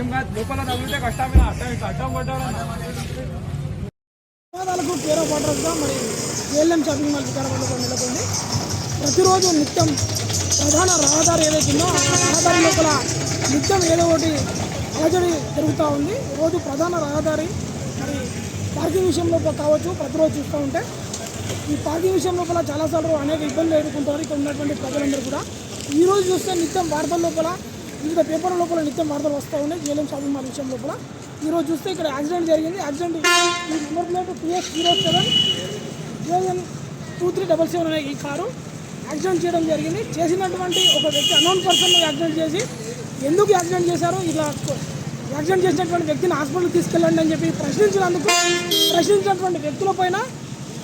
ఏం కాదు లోపల తగిలితే కష్టమైన అడ్డం ఇట్లా అడ్డం కొట్టాడు. వివాదాలకు మరి ఏఎల్ఎం షాపింగ్ మాల్ వికారాబాద్లో నెలకొంది. ప్రతిరోజు నిత్యం ప్రధాన రహదారి ఏదైతుందో ఆ రహదారి లోపల నిత్యం ఏదో ఒకటి అలజడి జరుగుతూ ఉంది. రోజు ప్రధాన రహదారి మరి పార్కింగ్ విషయంలో కావచ్చు ప్రతిరోజు చూస్తూ ఉంటే. ఈ పార్కింగ్ విషయం లోపల చాలాసార్లు అనేక ఇబ్బందులు ఎదుర్కొంటారు. ఇక్కడ ఉన్నటువంటి ప్రజలందరూ కూడా. ఈరోజు చూస్తే నిత్యం వార్తల లోపల వివిధ పేపర్ లోపల నిత్యం వార్తలు వస్తూ ఉన్నాయి. జేఎల్ఎం షాపింగ్ మాల్ విషయం లోపల. ఈరోజు చూస్తే ఇక్కడ యాక్సిడెంట్ జరిగింది. యాక్సిడెంట్ ఈ number plate PS zero seven JN two three double seven అనే ఈ కారు యాక్సిడెంట్ చేయడం జరిగింది. చేసినటువంటి ఒక వ్యక్తి అన్నోన్ పర్సన్ యాక్సిడెంట్ చేసి ఎందుకు యాక్సిడెంట్ చేశారు? ఇలా యాక్సిడెంట్ చేసినటువంటి వ్యక్తిని హాస్పిటల్కి తీసుకెళ్ళండి అని చెప్పి ప్రశ్నించినందుకు ప్రశ్నించినటువంటి వ్యక్తుల పైన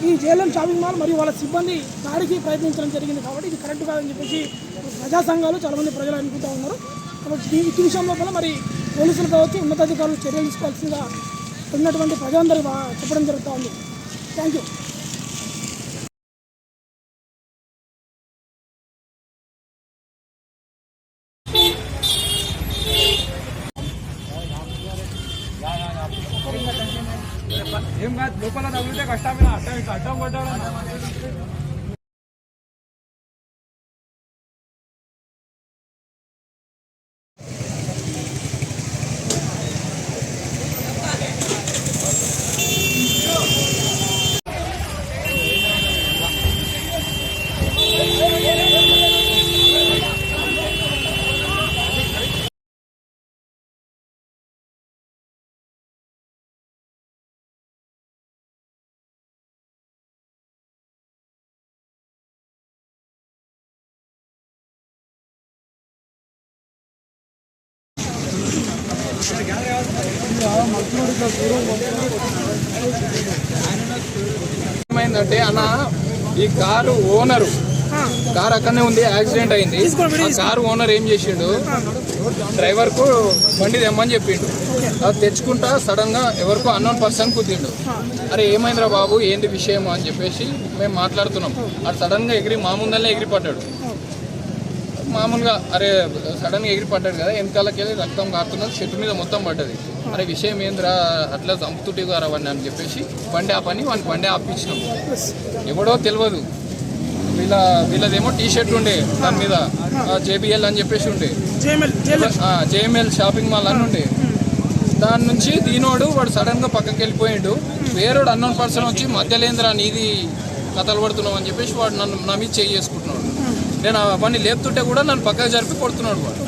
ఈ జేఎల్ఎం షాపింగ్ మాల్ మరియు వాళ్ళ సిబ్బంది దాడికి ప్రయత్నించడం జరిగింది కాబట్టి ఇది కరెక్ట్ కాదని చెప్పేసి ప్రజా సంఘాలు చాలామంది ప్రజలు అనుకుంటూ ఉన్నారు. కాబట్టి ఈ ఈ విషయం లోపల మరి పోలీసులు కావచ్చు ఉన్నతాధికారులు చర్యలు తీసుకోవాల్సిందిగా ఉన్నటువంటి ప్రజలందరూ చెప్పడం జరుగుతూ ఉంది. థ్యాంక్ యూ ఏం కాదు లోపల తగిలితే కష్టమైన అడ్డం ఇట్లా అడ్డం కొట్టాడు. ఏమైందంటే అన్న ఈ కారు ఓనరు కారు అక్కడనే ఉంది యాక్సిడెంట్ అయింది. ఆ కారు ఓనర్ ఏం చేసిండు? డ్రైవర్కు బండి తెమ్మని చెప్పిండు. అది తెచ్చుకుంటా సడన్గా ఎవరికో అన్నోన్ పర్సన్ కుద్దిండు అరే ఏమైందిరా బాబు? ఏంది విషయం అని చెప్పేసి మేము మాట్లాడుతున్నాం. అది సడన్గా ఎగిరి మా ముందరనే ఎగిరి పడ్డాడు మామూలుగా అరే సడన్గా ఎగిరి పడ్డాడు కదా వెనకాలకి వెళ్ళి రక్తం కారుతున్నది చెట్టు మీద మొత్తం పడ్డది. అరే విషయం ఏందిరా అట్లా చంపుతుంటే గారు అవన్నీ అని చెప్పేసి బండి ఆపని వాని బండి ఆపించినాం ఎవడో తెలియదు వీళ్ళ వీళ్ళదేమో టీ షర్ట్ ఉండే దాని మీద జేబిఎల్ అని చెప్పేసి ఉండే. జేఎంఎల్ షాపింగ్ మాల్ అని ఉండే. దాని నుంచి దీనోడు వాడు సడన్గా పక్కకి వెళ్ళిపోయిండు వేరేడు అన్నోన్ పర్సన్ వచ్చి మధ్యలేంద్రా నీది కథలు పడుతున్నావు అని చెప్పేసి వాడు నన్ను నా మీద చేయి చేసుకుంటున్నాడు నేను అవన్నీ లేపుతుంటే కూడా నన్ను పక్కకు జరిపి కొడుతున్నాడు వాడు.